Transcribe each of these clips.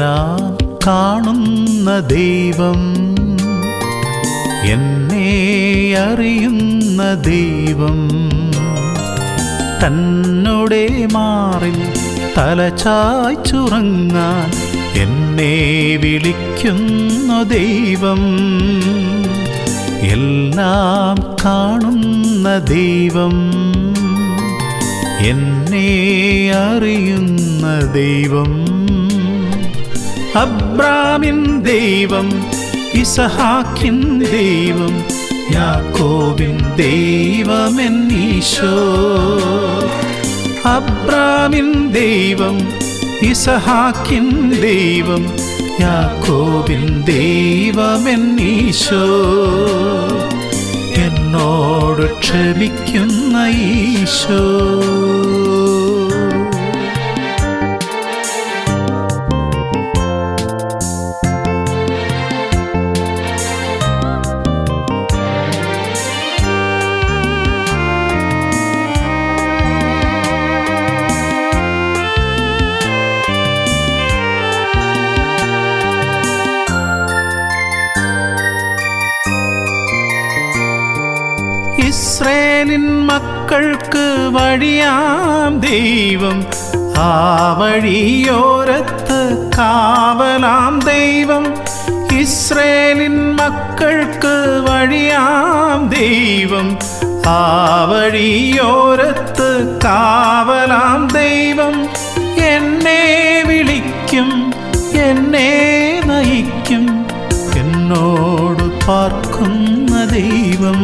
എല്ലാം കാണുന്ന ദൈവം എന്നെ അറിയുന്ന ദൈവം. തന്നോടെ മാറിൽ തലചായ്ച്ചുറങ്ങാൻ എന്നെ വിളിക്കുന്ന ദൈവം എല്ലാം കാണുന്ന ദൈവം എന്നെ അറിയുന്ന ദൈവം. അബ്രാമിൻ ദൈവം ഇസഹാക്കിൻ ദൈവം യാക്കോബിൻ ദൈവമെന്നീശോ അബ്രാമിൻ ദൈവം ഇസഹാക്കിൻ ദൈവം യാക്കോബിൻ ദൈവമെന്നീശോ എന്നോട് ക്ഷമിക്കുന്ന ഈശോ. ഇസ്രേലിൻ മക്കൾക്ക് വഴിയാം ദൈവം ആ വഴിയോരത്ത് കാവലാം ദൈവം ഇസ്രേലിൻ മക്കൾക്ക് വഴിയാം ദൈവം ആ വഴിയോരത്ത് കാവലാം ദൈവം എന്നെ വിളിക്കും എന്നെ നയിക്കും എന്നോട് പാർക്കുന്ന ദൈവം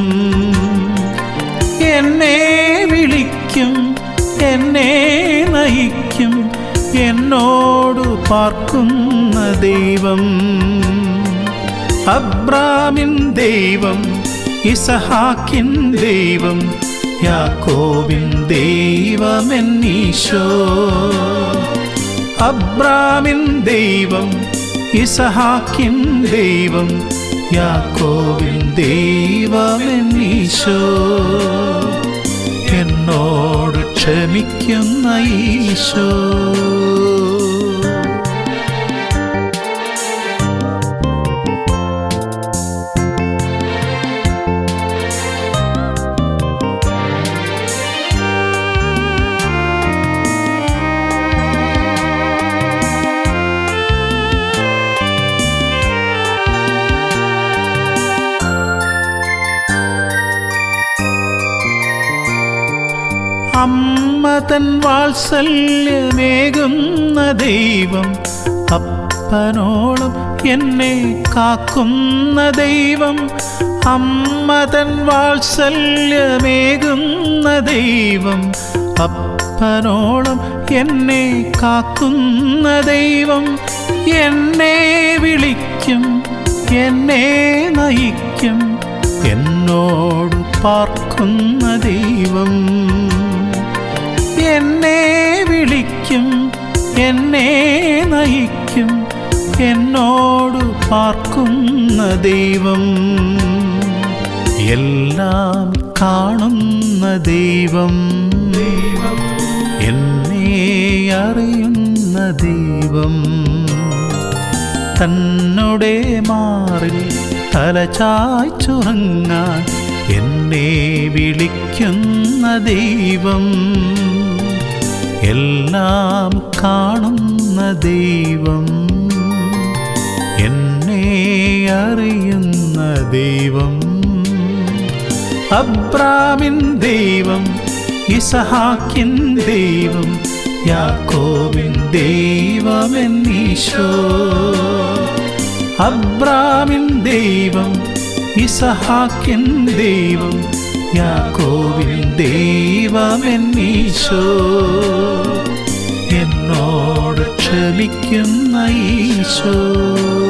എന്നോട് പാർക്കുന്ന ദൈവം. അബ്രാമിൻ ദൈവം ഇസഹാക്കിൻ ദൈവം യാക്കോവിൻ ദൈവമെന്നീശോ അബ്രാമിൻ ദൈവം ഇസഹാക്കിൻ ദൈവം യാക്കോവിൻ ദൈവമെന്നീശോ എന്നോട് ക്ഷമിക്കുന്ന ഈശോ. അമ്മ തൻ വാത്സല്യമേകുന്ന ദൈവം അപ്പനോളം എന്നെ കാക്കുന്ന ദൈവം അമ്മ തൻ വാത്സല്യമേകുന്ന ദൈവം അപ്പനോളം എന്നെ കാക്കുന്ന ദൈവം. എന്നെ വിളിക്കും എന്നെ നയിക്കും എന്നോട് പാർക്കുന്ന ദൈവം. എന്നോട് പാർക്കുന്ന ദൈവം. എല്ലാം കാണുന്ന ദൈവം. എന്നെ അറിയുന്ന ദൈവം. തന്നോടെ മാറിൽ തലചായ്ച്ചുറങ്ങാൻ എന്നെ വിളിക്കുന്ന ദൈവം. എല്ലാം കാണുന്ന ദൈവം. അറിയുന്ന ദൈവം. അബ്രാമിൻ ദൈവം ഇസഹാക്കിൻ ദൈവം യാക്കോബിൻ ദൈവമെന്നീശോ അബ്രാമിൻ ദൈവം ഇസഹാക്കിൻ ദൈവം യാക്കോബിൻ ദൈവമെന്നീശോ എന്നോട് ക്ഷമിക്കുന്ന ഈശോ.